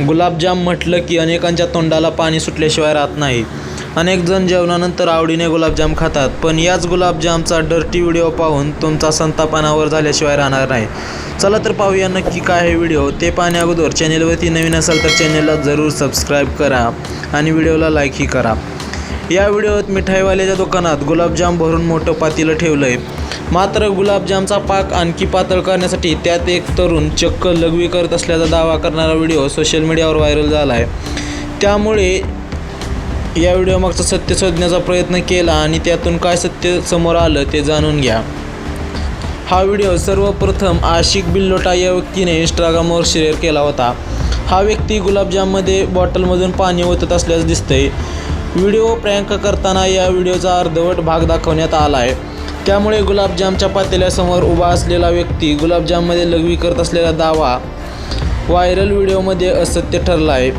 गुलाबजाम म्हटलं की अनेकांच्या तोंडाला पाणी सुटल्याशिवाय राहत नाही. अनेक जण जेवणानंतर आवडीने गुलाबजाम खातात पण याच गुलाबजामचा डर्टी व्हिडिओ पाहून तुमचा संतापानावर झाल्याशिवाय राहणार नाही. चला तर पाहूया नक्की काय आहे व्हिडिओ ते पाहण्या अगोदर चॅनेलवरती नवीन असाल तर चॅनेलला जरूर सबस्क्राईब करा आणि व्हिडिओला लाईकही करा. या व्हिडिओत मिठाईवाल्याच्या दुकानात गुलाबजाम भरून मोठं पातीलं ठेवलं आहे मात्र गुलाबजामचा पाक आणखी पातळ करण्यासाठी त्यात एक तरुण चक्क लघवी करत असल्याचा दावा करणारा व्हिडिओ सोशल मीडियावर व्हायरल झाला आहे त्यामुळे या व्हिडिओमागचं सत्य शोधण्याचा प्रयत्न केला आणि त्यातून काय सत्य समोर आलं ते जाणून घ्या. हा व्हिडिओ सर्वप्रथम आशिक बिल्लोटा या व्यक्तीने इंस्टाग्रामवर शेअर केला होता. हा व्यक्ती गुलाबजाममध्ये बॉटलमधून पाणी ओतत असल्याचं दिसतंय. व्हिडिओ प्रँक करताना या व्हिडिओचा अर्धवट भाग दाखवण्यात आला आहे. त्यामुळे गुलाबजामच्या पातेल्यासमोर उभा असलेला व्यक्ती गुलाबजाममध्ये लघवी करत असलेला दावा व्हायरल व्हिडिओमध्ये असत्य ठरला आहे.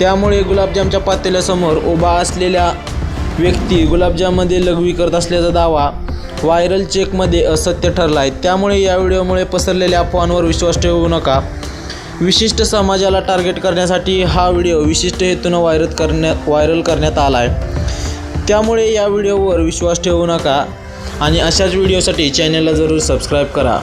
त्यामुळे गुलाबजामच्या पातेल्यासमोर उभा असलेल्या व्यक्ती गुलाबजाममध्ये लघवी करत असल्याचा दावा व्हायरल चेकमध्ये असत्य ठरला आहे. त्यामुळे या व्हिडिओमुळे पसरलेल्या अफवांवर विश्वास ठेवू नका. विशिष्ट समाजाला टार्गेट करण्यासाठी हा व्हिडिओ विशिष्ट हेतूनं व्हायरल करण्या व्हायरल करण्यात आला आहे त्यामुळे या व्हिडिओवर विश्वास ठेवू नका आणि अशाच व्हिडिओसाठी चॅनलला जरूर सबस्क्राईब करा.